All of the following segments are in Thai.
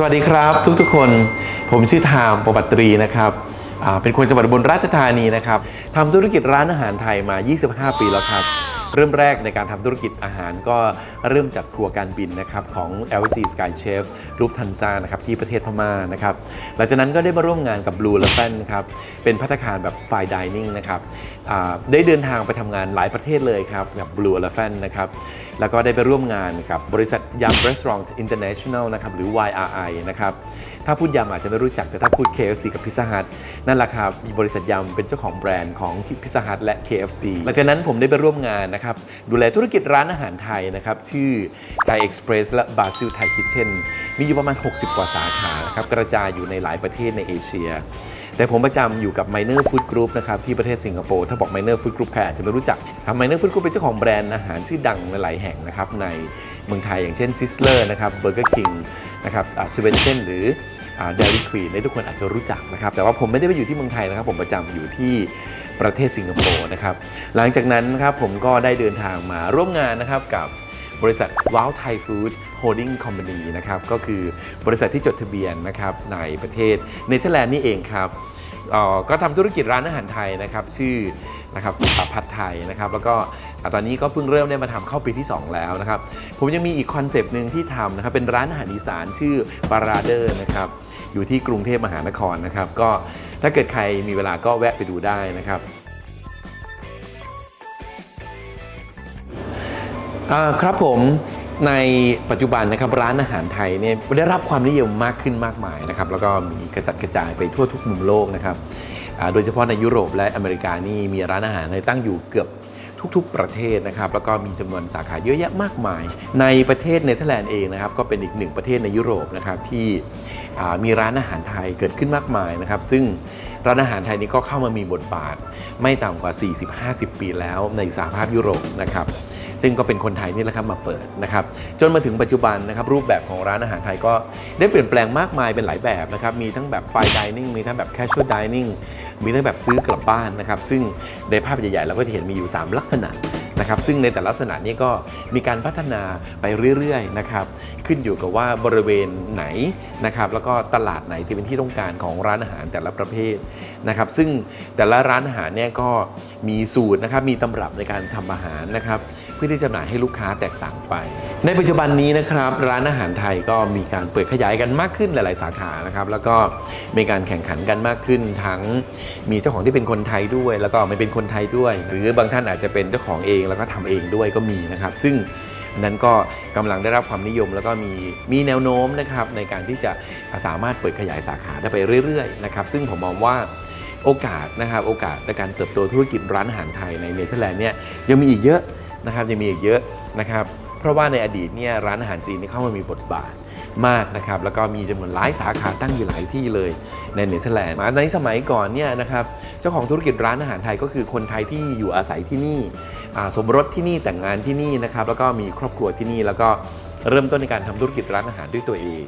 สวัสดีครับทุกๆคน ผมชื่อทามประวัตรีนะครับเป็นคนจังหวัดบนราชธานีนะครับทำธุรกิจร้านอาหารไทยมา 25 ปีแล้วครับ เริ่มแรกในการทำธุรกิจอาหารก็เริ่มจากครัวการบินนะครับของ LC Sky Chef รูปทันซานะครับที่ประเทศพม่านะครับหลังจากนั้นก็ได้มาร่วมงานกับ Blue Elephant ครับเป็นพัตตาคารแบบ Fine Dining นะครับได้เดินทางไปทำงานหลายประเทศเลยครับกับ Blue Elephant นะครับแล้วก็ได้ไปร่วมงานกับบริษัทยำ Restaurant International นะครับหรือ YRI นะครับ ถ้าพูดยำอาจจะไม่รู้จักแต่ถ้าพูด KFC กับ Pizza Hut นั่นแหละครับมีบริษัทยำเป็นเจ้าของแบรนด์ของ Pizza Hut และ KFC หลังจากนั้นผมได้ไปร่วมงานนะครับดูแลธุรกิจร้านอาหารไทยนะครับชื่อ Thai Express และ Basil Thai Kitchen มีอยู่ประมาณ 60 กว่าสาขานะครับกระจายอยู่ในหลายประเทศในเอเชียแต่ผมประจำอยู่กับ Miner Food Group นะครับที่ประเทศสิงคโปร์ ถ้าบอก Miner Food Group ใครอาจจะไม่รู้จักครับ Miner Food Group เป็นเจ้าของแบรนด์อาหารชื่อดังในหลายแห่งนะครับในเมืองไทยอย่างเช่น Sizzler นะครับ Burger King นะครับสเวนเซนหรือ เดลิควีนทุกคนอาจจะรู้จักนะครับ แต่ว่าผมไม่ได้ไปอยู่ที่เมืองไทยนะครับ ผมประจำอยู่ที่ประเทศสิงคโปร์นะครับ หลังจากนั้นนะครับผมก็ได้เดินทางมาร่วมงานนะครับกับบริษัท Wow Thai Food Holding Company นะครับก็คือบริษัทที่จดทะเบียนนะครับในประเทศเนเธอร์แลนด์นี่เองครับก็ทำธุรกิจร้านอาหารไทยนะครับ ชื่อนะครับผัดไทยนะครับ แล้วก็ตอนนี้ก็เพิ่งเริ่มได้มาทำเข้าปีที่ 2 แล้วนะครับ ผมยังมีอีกคอนเซปต์หนึ่งที่ทำนะครับเป็นร้านอาหารอีสานชื่อปาราเดอร์นะครับ อยู่ที่กรุงเทพมหานครนะครับ ก็ถ้าเกิดใครมีเวลาก็แวะไปดูได้นะครับครับผมในปัจจุบันนะครับร้านอาหารไทยเนี่ยได้รับความนิยมมากขึ้นมากมายนะครับแล้วก็มีกระจัดกระจายไปทั่วทุกมุมโลกนะครับโดยเฉพาะในยุโรปและอเมริกานี่มีร้านอาหารไทยตั้งอยู่เกือบทุกๆประเทศนะครับแล้วก็มีจำนวนสาขาเยอะแยะมากมาย ในประเทศเนเธอร์แลนด์เองนะครับก็เป็นอีกหนึ่งประเทศในยุโรปนะครับที่ มีร้านอาหารไทยเกิดขึ้นมากมายนะครับ ซึ่งร้านอาหารไทยนี้ก็เข้ามามีบทบาท ไม่ต่ำกว่า 40-50 ปีแล้วในสหภาพยุโรปนะครับซึ่งก็เป็นคนไทยนี่แหละครับมาเปิดนะครับจนมาถึงปัจจุบันนะครับรูปแบบของร้านอาหารไทยก็ได้เปลี่ยนแปลงมากมายเป็นหลายแบบนะครับมีทั้งแบบไฟดิเนิ่งมีทั้งแบบ casual dining มีทั้งแบบซื้อกลับบ้านนะครับซึ่งในภาพใหญ่ๆเราก็จะเห็นมีอยู่ 3 ลักษณะ นะครับซึ่งในแต่ละลักษณะนี้ก็มีการพัฒนาไปเรื่อยๆนะครับขึ้นอยู่กับว่าบริเวณไหนนะครับแล้วก็ตลาดไหนที่เป็นที่ต้องการของร้านอาหารแต่ละประเภทนะครับซึ่งแต่ละร้านอาหารเนี่ยก็มีสูตรนะครับมีตำรับในการทำอาหารนะครับ พื่อที่จะจำหน่ายให้ลูกค้าแตกต่างไป ในปัจจุบันนี้นะครับร้านอาหารไทยก็มีการเปิดขยายกันมากขึ้นหลาย ๆ สาขานะครับแล้วก็มีการแข่งขันกันมากขึ้น ทั้งมีเจ้าของที่เป็นคนไทยด้วย แล้วก็ไม่เป็นคนไทยด้วย หรือบางท่านอาจจะเป็นเจ้าของเองแล้วก็ทำเองด้วยก็มีนะครับ ซึ่งนั้นก็กำลังได้รับความนิยมแล้วก็มีมีแนวโน้มนะครับในการที่จะสามารถเปิดขยายสาขาได้ไปเรื่อย ๆ นะครับ ซึ่งผมมองว่าโอกาสนะครับโอกาสในการเติบโตธุรกิจร้านอาหารไทยในเนเธอร์แลนด์เนี่ยยังมีอีกเยอะ นะครับยังมีอีกเยอะนะครับเพราะว่าในอดีตเนี่ยร้านอาหารจีนนี่เข้ามามีบทบาทมากนะครับแล้วก็มีจำนวนหลายสาขาตั้งอยู่หลายที่เลยในเนเธอร์แลนด์ในสมัยก่อนเนี่ยนะครับเจ้าของธุรกิจร้านอาหารไทยก็คือคนไทยที่อยู่อาศัยที่นี่สมรสที่นี่แต่งงานที่นี่นะครับแล้วก็มีครอบครัวที่นี่แล้วก็เริ่มต้นในการทำธุรกิจร้านอาหารด้วยตัวเอง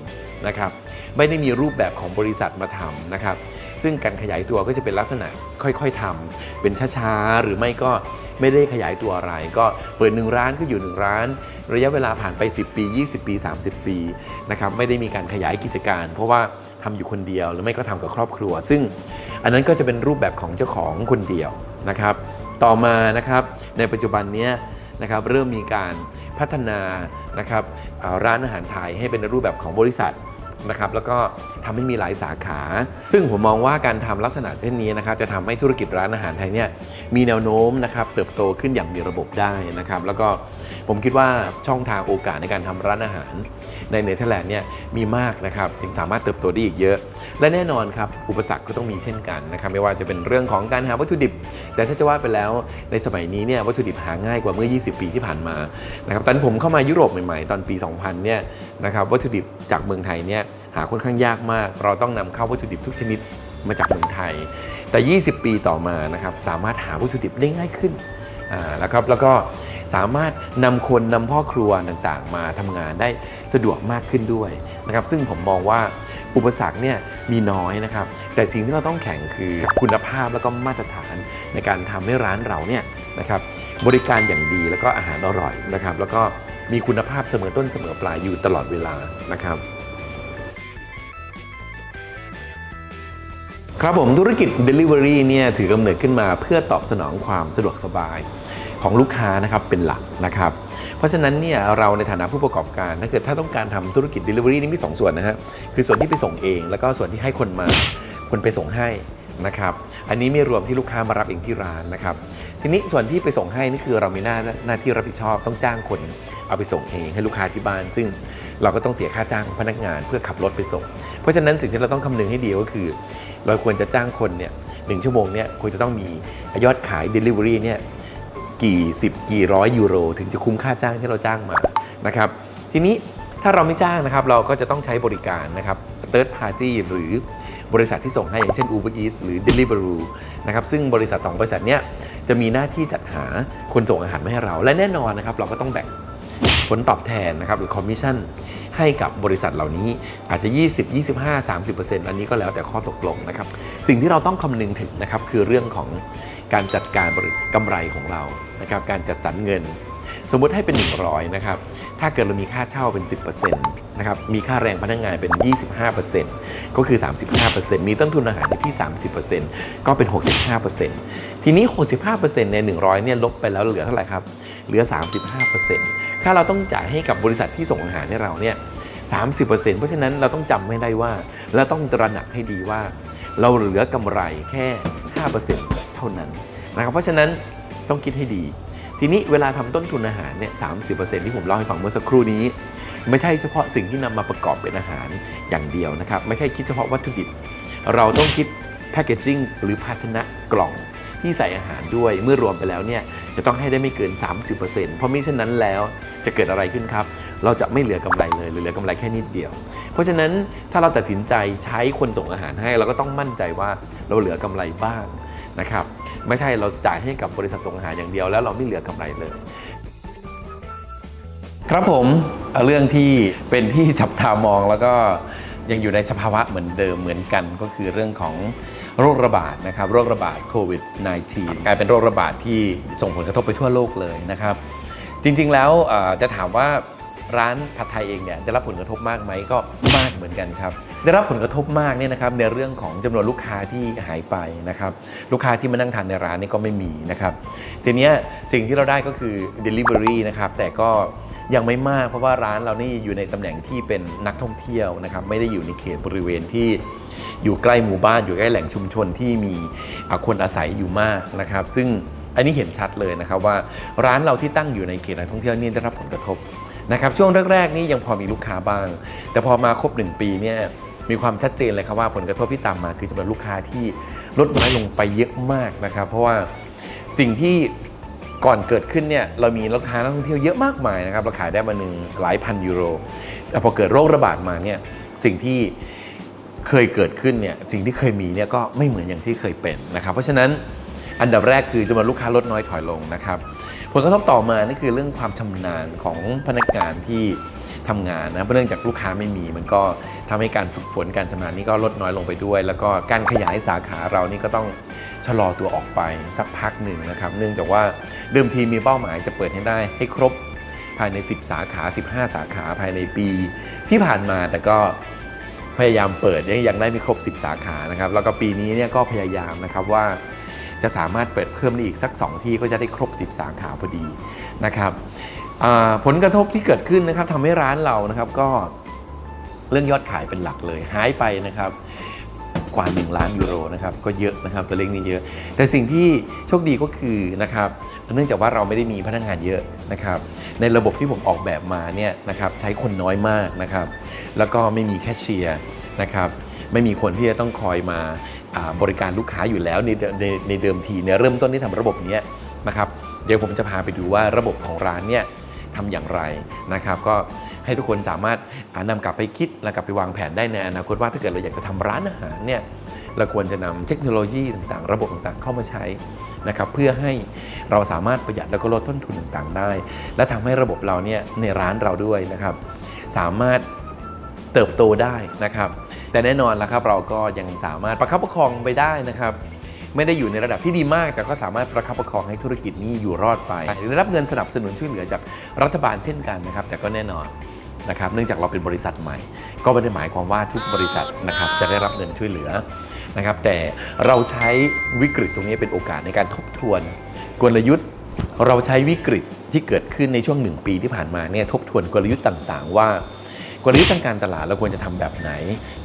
นะครับไม่ได้มีรูปแบบของบริษัทมาทำนะครับ ซึ่งการขยายตัวก็จะเป็นลักษณะค่อยๆทำเป็นช้าๆหรือไม่ก็ไม่ได้ขยายตัวอะไร ก็เปิดหนึ่งร้านก็อยู่หนึ่งร้าน ระยะเวลาผ่านไป 10 ปี 20 ปี 30 ปีนะครับไม่ได้มีการขยายกิจการ เพราะว่าทำอยู่คนเดียวหรือไม่ก็ทำกับครอบครัว ซึ่งอันนั้นก็จะเป็นรูปแบบของเจ้าของคนเดียวนะครับ ต่อมานะครับในปัจจุบันนี้นะครับเริ่มมีการพัฒนานะครับร้านอาหารไทยให้เป็นรูปแบบของบริษัท นะครับแล้วก็ทำให้มีหลายสาขา ซึ่งผมมองว่าการทำลักษณะเช่นนี้นะครับจะทำให้ธุรกิจร้านอาหารไทยเนี่ยมีแนวโน้มนะครับเติบโตขึ้นอย่างมีระบบได้นะครับแล้วก็ผมคิดว่าช่องทางโอกาสในการทำร้านอาหาร ในเนเธอร์แลนด์เนี่ยมีมากนะครับยังสามารถเติบโตได้อีกเยอะ และแน่นอนครับอุปสรรคก็ต้องมีเช่นกันนะครับไม่ว่าจะเป็นเรื่องของการหาวัตถุดิบ แต่ถ้าจะว่าไปแล้วในสมัยนี้เนี่ยวัตถุดิบหาง่ายกว่าเมื่อ 20 ปีที่ผ่านมานะครับตอนผมเข้ามายุโรปใหม่ๆ ตอนปี 2000 เนี่ยนะครับวัตถุดิบจากเมืองไทยเนี่ยหาค่อนข้างยากมาก เราต้องนำเข้าวัตถุดิบทุกชนิดมาจากเมืองไทย แต่ 20 ปีต่อมานะครับสามารถหาวัตถุดิบได้ง่ายขึ้นอ่าแล้วครับแล้วก็สามารถนำคนนำพ่อครัวต่างๆ มาทำงานได้สะดวกมากขึ้นด้วยนะครับ ซึ่งผมมองว่าอุปสรรคเนี่ยมีน้อยนะครับ แต่สิ่งที่เราต้องแข่งคือคุณภาพแล้วก็มาตรฐานในการทำให้ร้านเราเนี่ยนะครับบริการอย่างดีแล้วก็อาหารอร่อยนะครับ แล้วก็มีคุณภาพเสมอต้นเสมอปลายอยู่ตลอดเวลานะครับ ครับผมธุรกิจ Delivery เนี่ยถือกำเนิดขึ้นมาเพื่อตอบสนองความสะดวกสบายของลูกค้านะครับเป็นหลักนะครับ เพราะฉะนั้นเนี่ยเราในฐานะผู้ประกอบการถ้าเกิดถ้าต้องการทำธุรกิจ Delivery นี่มีสองส่วนนะฮะคือส่วนที่ไปส่งเอง แล้วก็ส่วนที่ให้คนมาคนไปส่งให้นะครับอันนี้ไม่รวมที่ลูกค้ามารับเองที่ร้านนะครับ ทีนี้ส่วนที่ไปส่งให้นี่คือเรามีหน้าหน้าที่รับผิดชอบต้องจ้างคนเอาไปส่งเองให้ลูกค้าที่บ้าน ซึ่งเราก็ต้องเสียค่าจ้างพนักงานเพื่อขับรถไปส่ง เพราะฉะนั้นสิ่งที่เราต้องคำนึงให้ดีก็คือ เราควรจะจ้างคนเนี่ยหนึ่งชั่วโมงเนี่ยควรจะต้องมียอดขาย Delivery เนี่ยกี่สิบกี่ร้อยยูโร ถึงจะคุ้มค่าจ้างที่เราจ้างมานะครับทีนี้ถ้าเราไม่จ้างนะครับเราก็จะต้องใช้บริการนะครับ third party หรือบริษัทที่ส่งให้อย่างเช่น Uber Eats หรือ Deliveroo นะครับซึ่งบริษัท 2 บริษัทเนี้ยจะมีหน้าที่จัดหาคนส่งอาหารมาให้เรา และแน่นอนนะครับเราก็ต้องแบ่งผลตอบแทนนะครับหรือคอมมิชชั่น ให้กับบริษัทเหล่านี้อาจจะ 20 25 30 อันนี้ก็แล้วแต่ข้อตกลงนะครับ สิ่งที่เราต้องคำนึงถึงนะครับคือเรื่องของการจัดการกำไรของเรานะครับการจัดสรรเงิน สมมุติให้เป็น 100นะครับถ้าเกิดเรามีค่าเช่าเป็น 10%นะครับมีค่าแรงพนักงานเป็น 25%ก็คือ 35%มีต้นทุนอาหารที่ 30%ก็เป็น 65%ทีนี้ 65%ใน 100เนี่ยลบไปแล้วเหลือเท่าไหร่ครับเหลือ 35% ถ้าเราต้องจ่ายให้กับบริษัทที่ส่งอาหารให้เราเนี่ย30%เพราะฉะนั้นเราต้องจำไม่ได้ว่าเราต้องตระหนักให้ดีว่า เราเหลือกำไรแค่5%เท่านั้นนะครับเพราะฉะนั้นต้องคิดให้ดี ทีนี้เวลาทำต้นทุนอาหารเนี่ย30%ที่ผมเล่าให้ฟังเมื่อสักครู่นี้ ไม่ใช่เฉพาะสิ่งที่นำมาประกอบเป็นอาหารอย่างเดียวนะครับ ไม่ใช่คิดเฉพาะวัตถุดิบเราต้องคิดแพคเกจิ้งหรือภาชนะกล่อง ที่ใส่อาหารด้วย เมื่อรวมไปแล้วเนี่ยจะต้องให้ได้ไม่เกิน 30%เพราะมิฉะนั้นแล้วจะเกิดอะไรขึ้นครับ เราจะไม่เหลือกำไรเลยหรือเหลือกำไรแค่นิดเดียว เพราะฉะนั้นถ้าเราตัดสินใจใช้คนส่งอาหารให้ เราก็ต้องมั่นใจว่าเราเหลือกำไรบ้างนะครับไม่ใช่เราจ่ายให้กับบริษัทส่งอาหารอย่างเดียวแล้วเราไม่เหลือกำไรเลย ครับผมเรื่องที่เป็นที่จับตามองแล้วก็ยังอยู่ในสภาวะเหมือนเดิมเหมือนกันก็คือเรื่องของ โรคระบาดนะครับโรคระบาดโควิด -19 กลายเป็นโรคระบาดที่ส่งผลกระทบไปทั่วโลกเลยนะครับ จริงๆแล้วจะถามว่า ร้านผัดไทยเองเนี่ยได้รับผลกระทบมากไหมก็มากเหมือนกันครับได้รับผลกระทบมากเนี่ยนะครับในเรื่องของจำนวนลูกค้าที่หายไปนะครับลูกค้าที่มานั่งทานในร้านนี่ก็ไม่มีนะครับทีนี้สิ่งที่เราได้ก็คือ Delivery นะครับแต่ก็ยังไม่มากเพราะว่าร้านเรานี่อยู่ในตำแหน่งที่เป็นนักท่องเที่ยวนะครับไม่ได้อยู่ในเขตบริเวณที่อยู่ใกล้หมู่บ้านอยู่ใกล้แหล่งชุมชนที่มีคนอาศัยอยู่มากนะครับ ซึ่งอันนี้เห็นชัดเลยนะครับว่าร้านเราที่ตั้งอยู่ในเขตนักท่องเที่ยวนี่ได้รับผลกระทบ นะครับช่วงแรกๆนี่ยังพอมีลูกค้าบ้าง แต่พอมาครบ 1 ปีเนี่ยมีความชัดเจนเลยครับว่าผลกระทบที่ตามมาคือจำนวนลูกค้าที่ลดน้อยลงไปเยอะมากนะครับ เพราะว่าสิ่งที่ก่อนเกิดขึ้นเนี่ยเรามีลูกค้านักท่องเที่ยวเยอะมากมายนะครับเราขายได้มาหนึ่งหลายพันยูโรแต่พอเกิดโรคระบาดมาเนี่ยสิ่งที่เคยเกิดขึ้นเนี่ยสิ่งที่เคยมีเนี่ยก็ไม่เหมือนอย่างที่เคยเป็นนะครับ เพราะฉะนั้นอันดับแรกคือจำนวนลูกค้าลดน้อยถอยลงนะครับ ผลกระทบต่อมานี่คือเรื่องความชำนาญของพนักงานที่ทำงานนะเพราะเนื่องจากลูกค้าไม่มีมันก็ทำให้การฝึกฝนการชำนาญนี่ก็ลดน้อยลงไปด้วย แล้วก็การขยายสาขาเรานี่ก็ต้องชะลอตัวออกไปสักพักหนึ่งนะครับ เนื่องจากว่าเดิมทีมีเป้าหมายจะเปิดให้ได้ให้ครบภายใน 10 สาขา 15 สาขาภายในปีที่ผ่านมาแต่ก็พยายามเปิดยังยังได้ไม่ครบ 10 สาขานะครับแล้วก็ปีนี้เนี่ยก็พยายามนะครับว่า จะสามารถเปิดเพิ่มได้อีกสัก 2 ที่ก็จะได้ครบ 10 สาขาพอดีนะครับผลกระทบที่เกิดขึ้นนะครับทำให้ร้านเรานะครับก็เรื่องยอดขายเป็นหลักเลยหายไปนะครับกว่า 1 ล้านยูโรนะครับก็เยอะนะครับตัวเลขนี้เยอะ แต่สิ่งที่โชคดีก็คือนะครับเนื่องจากว่าเราไม่ได้มีพนักงานเยอะนะครับ ในระบบที่ผมออกแบบมาเนี่ยนะครับใช้คนน้อยมากนะครับ แล้วก็ไม่มีแคชเชียร์นะครับไม่มีคนที่จะต้องคอยมา บริการลูกค้าอยู่แล้วในเดิมในในเดิมทีเนี่ยเริ่มต้นที่ทำระบบนี้นะครับเดี๋ยวผมจะพาไปดูว่าระบบของร้านเนี่ยทำอย่างไรนะครับ ก็ให้ทุกคนสามารถอ่านำกลับไปคิดและกลับไปวางแผนได้ในอนาคตว่าถ้าเกิดเราอยากจะทำร้านอาหารเนี่ยเราควรจะนำเทคโนโลยีต่างๆ ระบบต่างๆ เข้ามาใช้นะครับเพื่อให้เราสามารถประหยัดแล้วก็ลดต้นทุนต่างๆ ได้ และทำให้ระบบเราเนี่ยในร้านเราด้วยนะครับ สามารถ เติบโตได้นะครับ แต่แน่นอนแล้วครับเราก็ยังสามารถประคับประคองไปได้นะครับ ไม่ได้อยู่ในระดับที่ดีมาก แต่ก็สามารถประคับประคองให้ธุรกิจนี้อยู่รอดไปได้รับเงินสนับสนุนช่วยเหลือจากรัฐบาลเช่นกันนะครับ แต่ก็แน่นอนนะครับเนื่องจากเราเป็นบริษัทใหม่ ก็ไม่ได้หมายความว่าทุกบริษัทนะครับจะได้รับเงินช่วยเหลือนะครับ แต่เราใช้วิกฤตตรงนี้เป็นโอกาสในการทบทวน กลยุทธ์เราใช้วิกฤตที่เกิดขึ้นในช่วงหนึ่งปีที่ผ่านมาเนี่ยทบทวนกลยุทธ์ต่าง ๆ ว่า กลยุทธ์ทางการตลาดเราควรจะทำแบบไหน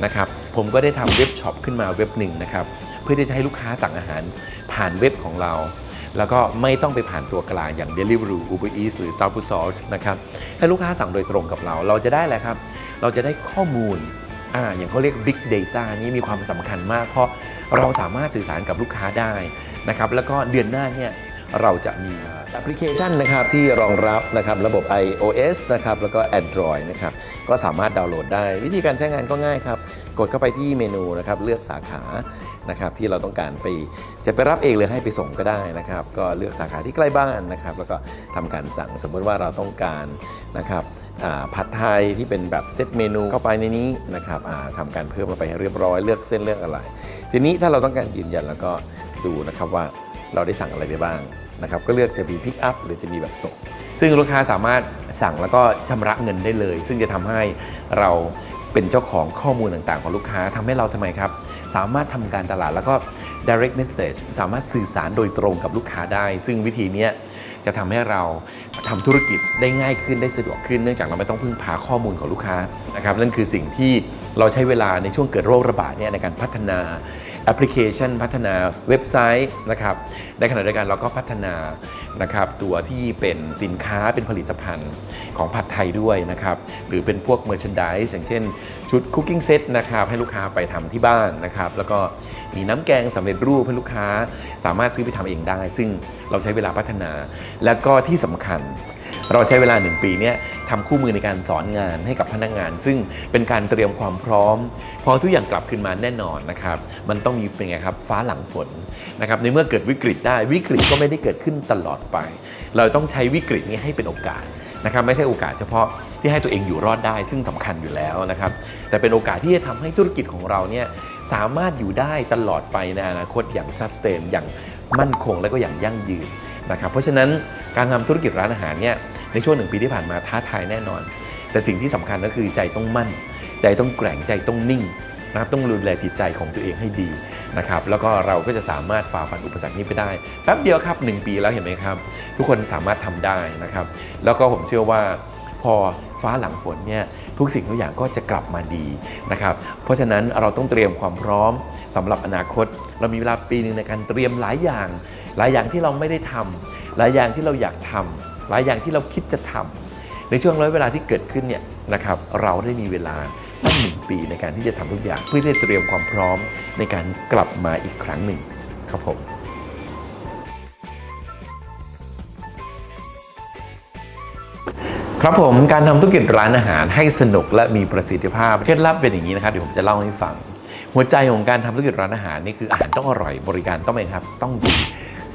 นะครับผมก็ได้ทำเว็บช็อปขึ้นมาเว็บหนึ่งนะครับเพื่อที่จะให้ลูกค้าสั่งอาหารผ่านเว็บของเรา แล้วก็ไม่ต้องไปผ่านตัวกลางอย่าง Deliveroo Uber Eats หรือ t a p u s a l t นะครับให้ลูกค้าสั่งโดยตรงกับเรา เราจะได้อะไรครับ เราจะได้ข้อมูลอ่าอย่างเขาเรียก Big Data นี่มีความสำคัญมาก เพราะเราสามารถสื่อสารกับลูกค้าได้นะครับแล้วก็เดือนหน้าเนี่ยเราจะมี แอปพลิเคชันนะครับที่รองรับนะครับระบบ iOS นะครับแล้วก็ Android นะครับก็สามารถดาวน์โหลดได้ วิธีการใช้งานก็ง่ายครับ กดเข้าไปที่เมนูนะครับเลือกสาขานะครับที่เราต้องการไปจะไปรับเองหรือให้ไปส่งก็ได้นะครับ ก็เลือกสาขาที่ใกล้บ้านนะครับ แล้วก็ทำการสั่งสมมติว่าเราต้องการนะครับผัดไทยที่เป็นแบบเซตเมนูเข้าไปในนี้นะครับอ่าทำการเพิ่มลงไปให้เรียบร้อยเลือกเส้นเลือกอะไร ทีนี้ถ้าเราต้องการยืนยันแล้วก็ดูนะครับว่าเราได้สั่งอะไรไปบ้าง นะครับก็เลือกจะมีพิกอัพหรือจะมีแบบส่งซึ่งลูกค้าสามารถสั่งแล้วก็ชำระเงินได้เลย ซึ่งจะทำให้เราเป็นเจ้าของข้อมูลต่างๆ ของลูกค้าทำให้เราทำไมครับ สามารถทำการตลาดแล้วก็ direct message สามารถสื่อสารโดยตรงกับลูกค้าได้ ซึ่งวิธีนี้จะทำให้เราทำธุรกิจได้ง่ายขึ้นได้สะดวกขึ้นเนื่องจากเราไม่ต้องพึ่งพาข้อมูลของลูกค้านะครับนั่นคือสิ่งที่เราใช้เวลาในช่วงเกิดโรคระบาดเนี่ยในการพัฒนา แอปพลิเคชันพัฒนาเว็บไซต์นะครับในขณะเดียวกันเราก็พัฒนานะครับตัวที่เป็นสินค้าเป็นผลิตภัณฑ์ของผัดไทยด้วยนะครับหรือเป็นพวกเมอร์ช n นด s e อย่างเช่น ชุดคุกกิ้งเซตนะครับให้ลูกค้าไปทำที่บ้านนะครับแล้วก็มีน้ำแกงสำเร็จรูปให้ลูกค้าสามารถซื้อไปทำเองได้ ซึ่งเราใช้เวลาพัฒนา แล้วก็ที่สำคัญ เราใช้เวลา 1 ปีเนี้ยทำคู่มือในการสอนงานให้กับพนักงาน ซึ่งเป็นการเตรียมความพร้อม พอทุกอย่างกลับขึ้นมาแน่นอนนะครับมันต้องมีเป็นไงครับฟ้าหลังฝนนะครับในเมื่อเกิดวิกฤตได้วิกฤตก็ไม่ได้เกิดขึ้นตลอดไป เราต้องใช้วิกฤตนี้ให้เป็นโอกาสนะครับไม่ใช่โอกาสเฉพาะที่ให้ตัวเองอยู่รอดได้ ซึ่งสำคัญอยู่แล้วนะครับ แต่เป็นโอกาสที่จะทำให้ธุรกิจของเราเนี่ยสามารถอยู่ได้ตลอดไปในอนาคตอย่างซัสเตนอย่างมั่นคงและก็อย่างยั่งยืน นะครับเพราะฉะนั้นการทำธุรกิจร้านอาหารเนี่ยในช่วงหนึ่งปีที่ผ่านมาท้าทายแน่นอน แต่สิ่งที่สำคัญก็คือใจต้องมั่น ใจต้องแกร่งใจต้องนิ่งนะครับต้องดูแลจิตใจของตัวเองให้ดีนะครับแล้วก็เราก็จะสามารถฝ่าฟันอุปสรรคนี้ไปได้แป๊บเดียวครับ 1 ปีแล้วเห็นไหมครับ ทุกคนสามารถทำได้นะครับ แล้วก็ผมเชื่อว่าพอ ฟ้าหลังฝนเนี่ยทุกสิ่งทุกอย่างก็จะกลับมาดีนะครับเพราะฉะนั้นเราต้องเตรียมความพร้อมสำหรับอนาคต เรามีเวลาปีหนึ่งในการเตรียมหลายอย่าง หลายอย่างที่เราไม่ได้ทำหลายอย่างที่เราอยากทำหลายอย่างที่เราคิดจะทำในช่วงร้อยเวลาที่เกิดขึ้นเนี่ยนะครับเราได้มีเวลาตั้งหนึ่งปีในการที่จะทำทุกอย่าง เพื่อที่จะเตรียมความพร้อมในการกลับมาอีกครั้งหนึ่งครับผม ครับผมการทำธุรกิจร้านอาหารให้สนุกและมีประสิทธิภาพเคล็ดลับเป็นอย่างนี้นะครับเดี๋ยวผมจะเล่าให้ฟัง หัวใจของการทำธุรกิจร้านอาหารนี่คืออาหารต้องอร่อยบริการต้องเป็นครับต้องดี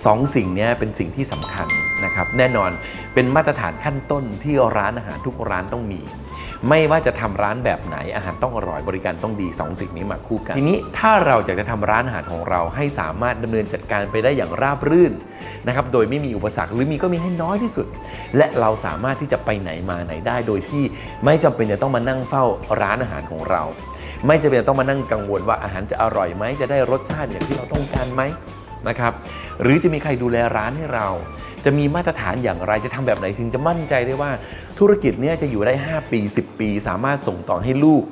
สองสิ่งนี้เป็นสิ่งที่สำคัญนะครับแน่นอนเป็นมาตรฐานขั้นต้นที่ร้านอาหารทุกร้านต้องมี ไม่ว่าจะทำร้านแบบไหนอาหารต้องอร่อยบริการต้องดีสองสิ่งนี้มาคู่กัน ทีนี้ถ้าเราอยากจะทำร้านอาหารของเราให้สามารถดำเนินจัดการไปได้อย่างราบรื่นนะครับโดยไม่มีอุปสรรคหรือมีก็มีให้น้อยที่สุด และเราสามารถที่จะไปไหนมาไหนได้ โดยที่ไม่จำเป็นจะต้องมานั่งเฝ้าร้านอาหารของเรา ไม่จำเป็นจะต้องมานั่งกังวลว่าอาหารจะอร่อยไหมจะได้รสชาติอย่างที่เราต้องการไหมนะครับหรือจะมีใครดูแลร้านให้เรา จะมีมาตรฐานอย่างไรจะทำแบบไหนถึงจะมั่นใจได้ว่าธุรกิจเนี้ยจะอยู่ได้ 5 ปี 10 ปี สามารถส่งต่อให้ลูก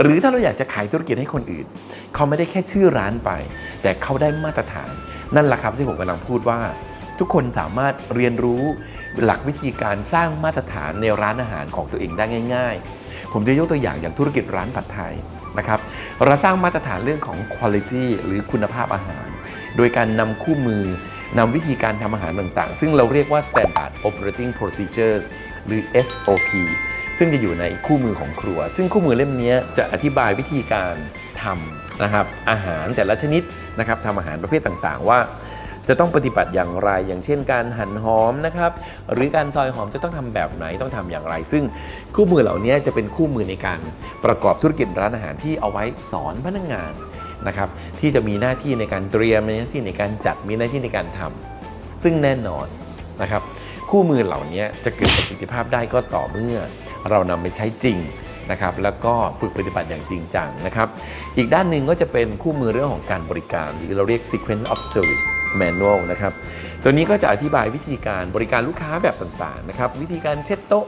หรือถ้าเราอยากจะขายธุรกิจให้คนอื่น เขาไม่ได้แค่ชื่อร้านไป แต่เขาได้มาตรฐาน นั่นแหละครับที่ผมกำลังพูดว่า ทุกคนสามารถเรียนรู้หลักวิธีการสร้างมาตรฐานในร้านอาหารของตัวเองได้ง่าย ๆ ผมจะยกตัวอย่างอย่างธุรกิจร้านผัดไทยนะครับเราสร้างมาตรฐานเรื่องของ quality หรือคุณภาพอาหาร โดยการนำคู่มือ นำวิธีการทำอาหารต่างๆ ซึ่งเราเรียกว่า standard operating procedures หรือ SOP ซึ่งจะอยู่ในคู่มือของครัว ซึ่งคู่มือเล่มนี้จะอธิบายวิธีการทำนะครับอาหารแต่ละชนิดนะครับทำอาหารประเภทต่างๆ ว่าจะต้องปฏิบัติอย่างไร อย่างเช่นการหั่นหอมนะครับ หรือการซอยหอมจะต้องทำแบบไหนต้องทำอย่างไร ซึ่งคู่มือเหล่านี้จะเป็นคู่มือในการประกอบธุรกิจร้านอาหารที่เอาไว้สอนพนักงาน นะครับที่จะมีหน้าที่ในการเตรียมมีหน้าที่ในการจัดมีหน้าที่ในการทำซึ่งแน่นอนนะครับคู่มือเหล่านี้จะเกิดประสิทธิภาพได้ก็ต่อเมื่อ เรานำไปใช้จริงนะครับแล้วก็ฝึกปฏิบัติอย่างจริงจังนะครับ อีกด้านหนึ่งก็จะเป็นคู่มือเรื่องของการบริการ หรือเราเรียก sequence of service manual นะครับตัวนี้ก็จะอธิบายวิธีการบริการลูกค้าแบบต่างๆนะครับวิธีการเช็ดโต๊ะ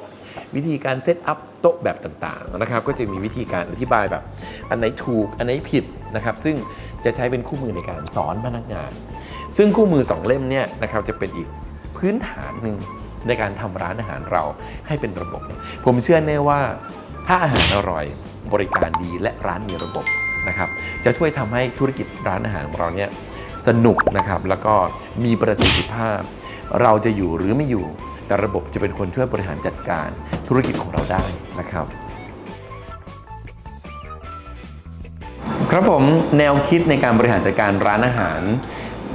วิธีการเซตอัพโต๊ะแบบต่างๆนะครับก็จะมีวิธีการอธิบายแบบอันไหนถูกอันไหนผิดนะครับซึ่งจะใช้เป็นคู่มือในการสอนพนักงาน ซึ่งคู่มือ 2 เล่มเนี่ยนะครับจะเป็นอีกพื้นฐานหนึ่งในการทำร้านอาหารเราให้เป็นระบบ ผมเชื่อแน่ว่าถ้าอาหารอร่อยบริการดีและร้านมีระบบนะครับจะช่วยทำให้ธุรกิจร้านอาหารของเราเนี่ยสนุกนะครับแล้วก็มีประสิทธิภาพ เราจะอยู่หรือไม่อยู่ แต่ระบบจะเป็นคนช่วยบริหารจัดการธุรกิจของเราได้นะครับ ครับผมแนวคิดในการบริหารจัดการร้านอาหาร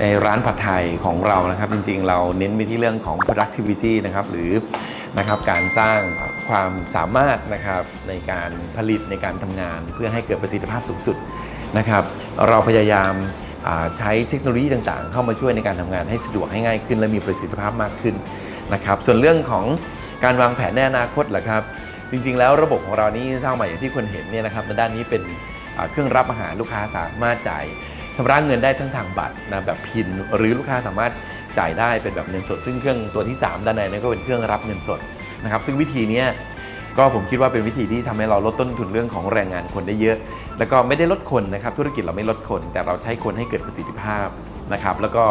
ในร้านผัดไทยของเรานะครับ จริงๆ เราเน้นไปที่เรื่องของ productivity นะครับหรือนะครับการสร้างความสามารถนะครับในการผลิตในการทำงาน เพื่อให้เกิดประสิทธิภาพสูงสุดนะครับ เราพยายามใช้เทคโนโลยีต่างๆ เข้ามาช่วยในการทำงานให้สะดวกให้ง่ายขึ้น และมีประสิทธิภาพมากขึ้น นะครับส่วนเรื่องของการวางแผนในอนาคตเหรอครับ จริงๆ แล้วระบบของเรานี่สร้างมาอย่างที่คนเห็นเนี่ยนะครับในด้านนี้เป็นเครื่องรับอาหารลูกค้าสามารถจ่ายชำระเงินได้ทั้งทางบัตรนะแบบพินหรือลูกค้าสามารถจ่ายได้เป็นแบบเงินสด ซึ่งเครื่องตัวที่ 3 ด้านในนั้นก็เป็นเครื่องรับเงินสดนะครับซึ่งวิธีนี้ก็ผมคิดว่าเป็นวิธีที่ทำให้เราลดต้นทุนเรื่องของแรงงานคนได้เยอะ แล้วก็ไม่ได้ลดคนนะครับธุรกิจเราไม่ลดคน แต่เราใช้คนให้เกิดประสิทธิภาพ นะครับแล้วก็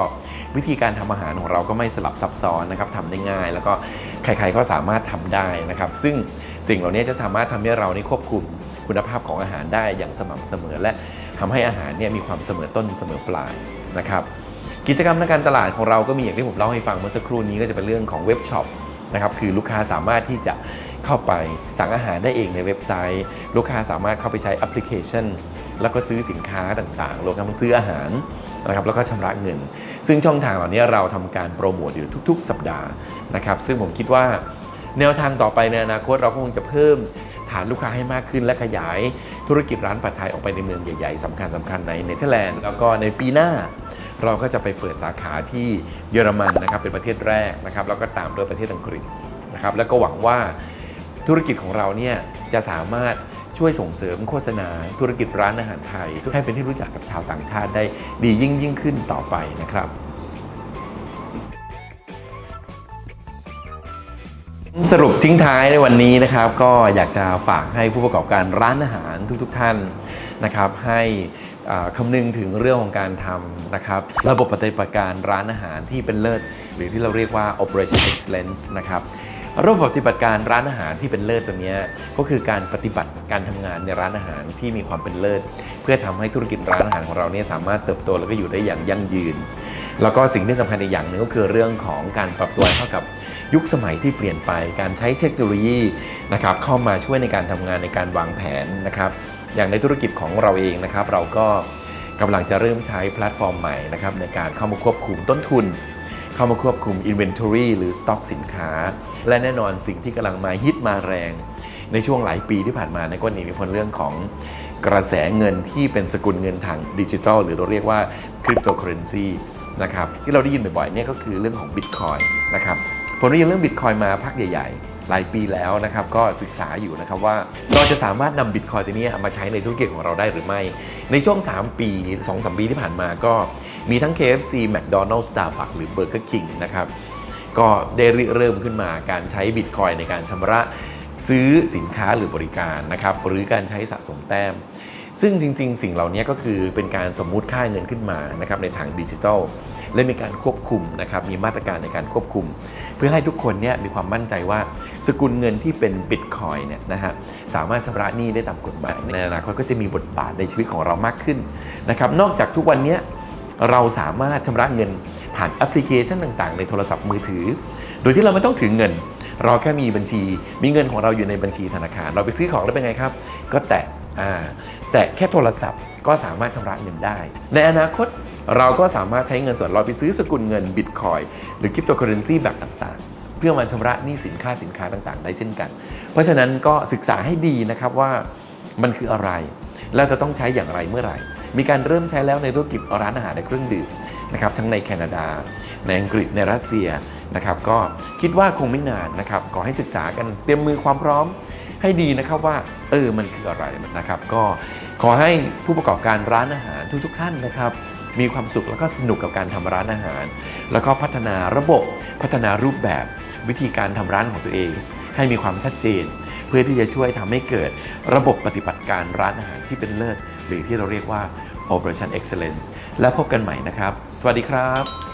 วิธีการทำอาหารของเราก็ไม่สลับซับซ้อนนะครับทำได้ง่าย แล้วก็ใครๆก็สามารถทำได้นะครับ ซึ่งสิ่งเหล่านี้จะสามารถทำให้เรานี่ควบคุมคุณภาพของอาหารได้อย่างสม่ำเสมอ และทำให้อาหารเนี่ยมีความเสมอต้นเสมอปลายนะครับ กิจกรรมในการตลาดของเราก็มีอย่างที่ผมเล่าให้ฟังเมื่อสักครู่นี้ก็จะเป็นเรื่องของเว็บช็อปนะครับคือลูกค้าสามารถที่จะเข้าไปสั่งอาหารได้เองในเว็บไซต์ ลูกค้าสามารถเข้าไปใช้แอปพลิเคชัน แล้วก็ซื้อสินค้าต่างๆรวมทั้งซื้ออาหาร นะครับแล้วก็ชำระเงิน ซึ่งช่องทางเหล่านี้เราทำการโปรโมทอยู่ทุก ๆ สัปดาห์นะครับซึ่งผมคิดว่าแนวทางต่อไปในอนาคตเราก็คงจะเพิ่มฐานลูกค้าให้มากขึ้นและขยายธุรกิจร้านผัดไทยออกไปในเมืองใหญ่ๆสำคัญสคัญๆในเนเธอร์แลนด์แล้วก็ในปีหน้า เราก็จะไปเปิดสาขาที่เยอรมันนะครับเป็นประเทศแรกนะครับแล้วก็ตามด้วยประเทศอังกฤษนะครับแล้วก็หวังว่าธุรกิจของเราเนี่ยจะสามารถ ช่วยส่งเสริมโฆษณาธุรกิจร้านอาหารไทย ให้เป็นที่รู้จักกับชาวต่างชาติได้ดียิ่งยิ่งขึ้นต่อไปนะครับสรุปทิ้งท้ายในวันนี้นะครับก็อยากจะฝากให้ผู้ประกอบการร้านอาหารทุก ๆ ท่านนะครับ ให้คำนึงถึงเรื่องของการทำนะครับ ระบบปฏิบัติการร้านอาหารที่เป็นเลิศ หรือที่เราเรียกว่า operation excellence นะครับ ระบบปฏิบัติการร้านอาหารที่เป็นเลิศตัวนี้ก็คือการปฏิบัติการทำงานในร้านอาหารที่มีความเป็นเลิศ เพื่อทำให้ธุรกิจร้านอาหารของเราเนี่ยสามารถเติบโตแล้วก็อยู่ได้อย่างยั่งยืน แล้วก็สิ่งที่สำคัญอีกอย่างหนึ่งก็คือเรื่องของการปรับตัวเข้ากับยุคสมัยที่เปลี่ยนไปการใช้เทคโนโลยีนะครับเข้ามาช่วยในการทำงานในการวางแผนนะครับ อย่างในธุรกิจของเราเองนะครับ เราก็กำลังจะเริ่มใช้แพลตฟอร์มใหม่นะครับในการเข้ามาควบคุมต้นทุน เข้ามาควบคุม Inventory หรือ Stock สินค้า และแน่นอนสิ่งที่กำลังมาฮิตมาแรง ในช่วงหลายปีที่ผ่านมาในก็หนีไม่พ้นเรื่องของกระแสเงินที่เป็นสกุลเงินทางดิจิทัลหรือเราเรียกว่าคริปโตเคอเรนซีนะครับที่เราได้ยินบ่อยๆเนี่ยก็คือเรื่องของบิตคอยนะครับผมได้ยินเรื่องบิตคอยมาพักใหญ่ ๆหลายปีแล้วนะครับก็ศึกษาอยู่นะครับว่าเราจะสามารถนำบิตคอยตัวนี้มาใช้ในธุรกิจของเราได้หรือไม่ ในช่วง 3 ปี2-3ปีที่ผ่านมาก็ มีทั้ง KFC McDonald's Starbucks หรือ Burger King นะครับ ก็ได้ริเริ่มขึ้นมาการใช้บิตคอยในการชำระซื้อสินค้าหรือบริการนะครับ หรือการใช้สะสมแต้ม ซึ่งจริง ๆ สิ่งเหล่านี้ก็คือเป็นการสมมุติค่าเงินขึ้นมานะครับในทางดิจิทัล และมีการควบคุมนะครับ มีมาตรการในการควบคุม เพื่อให้ทุกคนเนี่ยมีความมั่นใจว่าสกุลเงินที่เป็นบิตคอยเนี่ยนะฮะสามารถชำระหนี้ได้ตามกฎหมายในอนาคตก็จะมีบทบาทในชีวิตของเรามากขึ้นนะครับ นอกจากทุกวันเนี้ย เราสามารถชำระเงินผ่านแอปพลิเคชันต่าง ๆ ในโทรศัพท์มือถือ โดยที่เราไม่ต้องถือเงิน เราแค่มีบัญชี มีเงินของเราอยู่ในบัญชีธนาคาร เราไปซื้อของแล้วเป็นไงครับ ก็แตะแตะแค่โทรศัพท์ก็สามารถชำระเงินได้ ในอนาคตเราก็สามารถใช้เงินส่วนเราไปซื้อสกุลเงินบิตคอยหรือคริปโตเคอเรนซีแบบต่างๆ เพื่อมาชำระหนี้สินค้าสินค้าต่างๆ ได้เช่นกัน เพราะฉะนั้นก็ศึกษาให้ดีนะครับว่ามันคืออะไร แล้วจะต้องใช้อย่างไรเมื่อไหร่ มีการเริ่มใช้แล้วในธุรกิจร้านอาหารและเครื่องดื่มนะครับทั้งในแคนาดา ในอังกฤษในรัสเซียนะครับก็คิดว่าคงไม่นานนะครับขอให้ศึกษากันเตรียมมือความพร้อมให้ดีนะครับว่าเออมันคืออะไรนะครับ ก็ขอให้ผู้ประกอบการร้านอาหารทุกๆท่านนะครับมีความสุขแล้วก็สนุกกับการทำร้านอาหาร แล้วก็พัฒนาระบบพัฒนารูปแบบวิธีการทำร้านของตัวเอง ให้มีความชัดเจน เพื่อที่จะช่วยทำให้เกิดระบบปฏิบัติการร้านอาหารที่เป็นเลิศ หรือที่เราเรียกว่า Operation Excellence แล้วพบกันใหม่นะครับ สวัสดีครับ